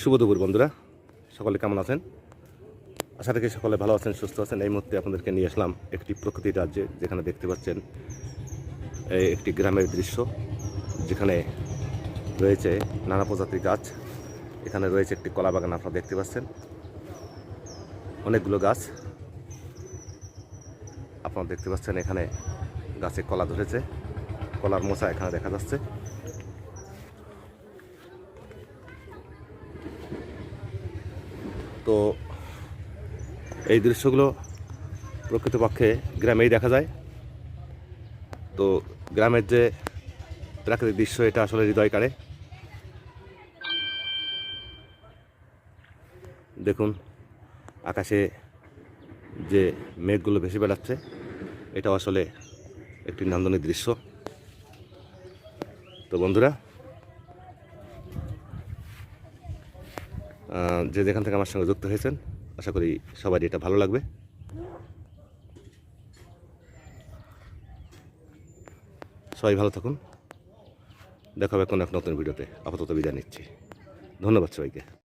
শুভ দুপুর, বন্ধুরা। সকলে কেমন আছেন? আশা রাখি সকলে ভালো আছেন, সুস্থ আছেন। এই মুহূর্তে আপনাদেরকে নিয়ে আসলাম একটি প্রকৃতির রাজ্যে, যেখানে দেখতে পাচ্ছেন একটি গ্রামের দৃশ্য, যেখানে রয়েছে নানা প্রজাতির গাছ। এখানে রয়েছে একটি কলা বাগান, আপনারা দেখতে পাচ্ছেন। অনেকগুলো গাছ। আপনারা দেখতে পাচ্ছেন এখানে গাছে কলা ধরেছে। কলার মোচা এখানে দেখা যাচ্ছে। তো এই দৃশ্যগুলো প্রকৃতপক্ষে গ্রামেই দেখা যায়। তো গ্রামের যে প্রাকৃতিক দৃশ্য, এটা আসলে হৃদয় কাড়ে দেখুন, আকাশে যে মেঘগুলো ভেসে বেড়াচ্ছে এটা আসলে একটি নান্দনিক দৃশ্য। তো বন্ধুরা যে যেখান থেকে আমার সঙ্গে যুক্ত হয়েছেন, আশা করি সবারই এটা ভালো লাগবে। সবাই ভালো থাকুন। দেখা হবে কোনো এক নতুন ভিডিওতে। আপাতত বিদায় নিচ্ছি। ধন্যবাদ সবাইকে।